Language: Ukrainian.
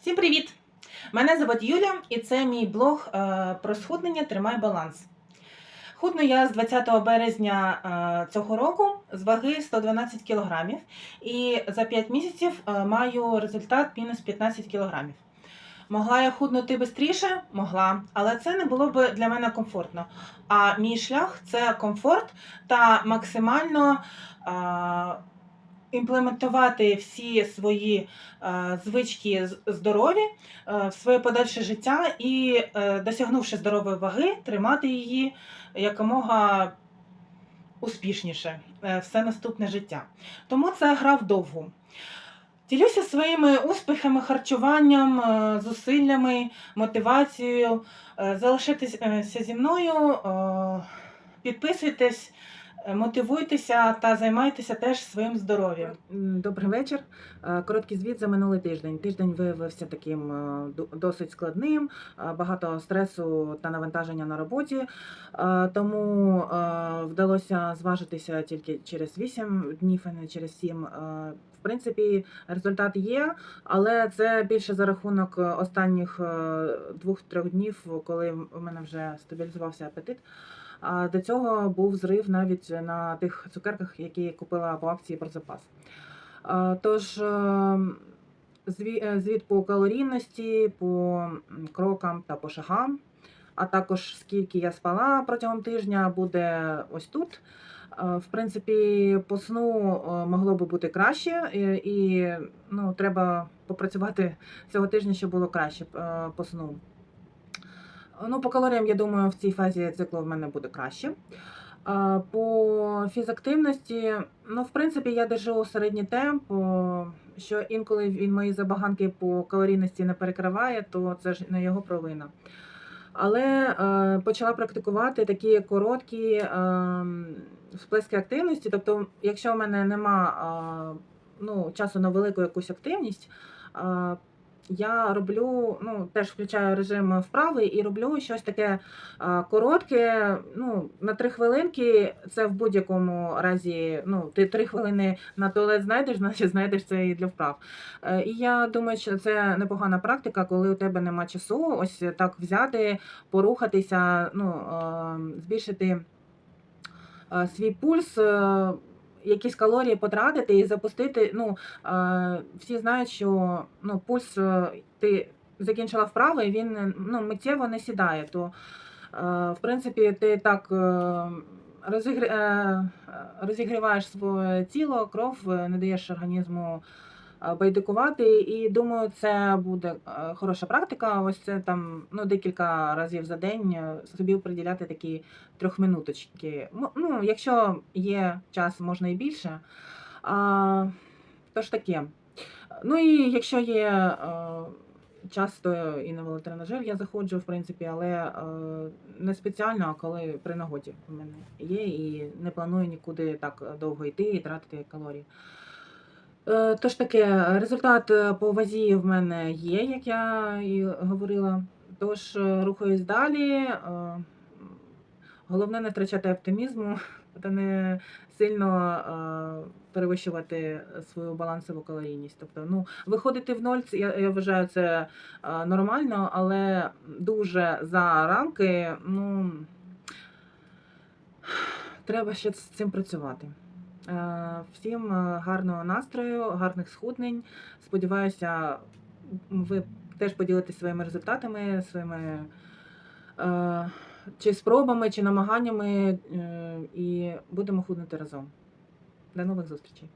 Всім привіт! Мене звуть Юля, і це мій блог е, про схуднення Тримай баланс. Худну я з 20 березня е, цього року з ваги 112 кг, і за 5 місяців е, маю результат мінус 15 кг. Могла я худнути швидше? Могла, але це не було б для мене комфортно. А мій шлях це комфорт та максимально імплементувати всі свої е, звички здорові е, в своє подальше життя і, е, досягнувши здорової ваги, тримати її якомога успішніше все наступне життя. Тому це гра вдовгу. Ділюся своїми успіхами, харчуванням, зусиллями, мотивацією. Залишайтеся зі мною, підписуйтесь, мотивуйтеся та займайтеся теж своїм здоров'ям. Добрий вечір. Е, Короткий звіт за минулий тиждень. Тиждень виявився таким е, досить складним, е, багато стресу та навантаження на роботі. Е, Тому е, вдалося зважитися тільки через 8 днів, а не через 7. Е, В принципі, результат є, але це більше за рахунок е, останніх е, двох-трьох днів, коли в мене вже стабілізувався апетит. До цього був зрив навіть на тих цукерках, які купила по акції про запас. Тож е, зві- е, звіт по калорійності, по крокам та по шагам, а також скільки я спала протягом тижня, буде ось тут. В принципі, по сну е, могло би бути краще, і, і ну, треба попрацювати цього тижня, щоб було краще е, по сну. Ну, по калоріям, я думаю, в цій фазі циклу в мене буде краще. По фізактивності, ну, в принципі, я держу середній темп, що інколи він мої забаганки по калорійності не перекриває, то це ж не його провина. Але е, почала практикувати такі короткі е, всплески активності. Тобто, якщо в мене нема е, ну, часу на велику якусь активність, я роблю, ну, теж включаю режим вправи і роблю щось таке коротке, ну, на три хвилинки. Це в будь-якому разі, ну, ти три хвилини на туалет знайдеш, значить знайдеш це і для вправ. Е, І я думаю, що це непогана практика, коли у тебе нема часу, ось так взяти, порухатися, ну, е, збільшити е, свій пульс. Якісь калорії потратити і запустити. Ну е, всі знають, що ну пульс е, ти закінчила вправи, і він ну миттєво не сідає. То е, в принципі ти так розігр... розігріваєш своє тіло, кров, не даєш організму байдикувати. І думаю, це буде е, хороша практика. Ось це там ну декілька разів за день е, собі приділяти такі трьохминуточки. Ну, якщо є час, можна і більше. А, тож таке. Ну і якщо є е, час, то і на велотренажер я заходжу, в принципі, але е, не спеціально, а коли при нагоді в мене є, і не планую нікуди так довго йти і тратити калорії. Е, Тож таке, результат е, по вазі в мене є, як я і говорила. Тож е, рухаюсь далі. Головне не втрачати оптимізму та не сильно перевищувати свою балансову калорійність. Тобто, ну, виходити в ноль, я, я вважаю, це нормально, але дуже за рамки, ну, треба ще з цим працювати. Е, Всім е, гарного настрою, гарних схуднень. Сподіваюся, ви теж поділитесь своїми результатами, своїми е, чи спробами, чи намаганнями, і будемо худнути разом. До нових зустрічей!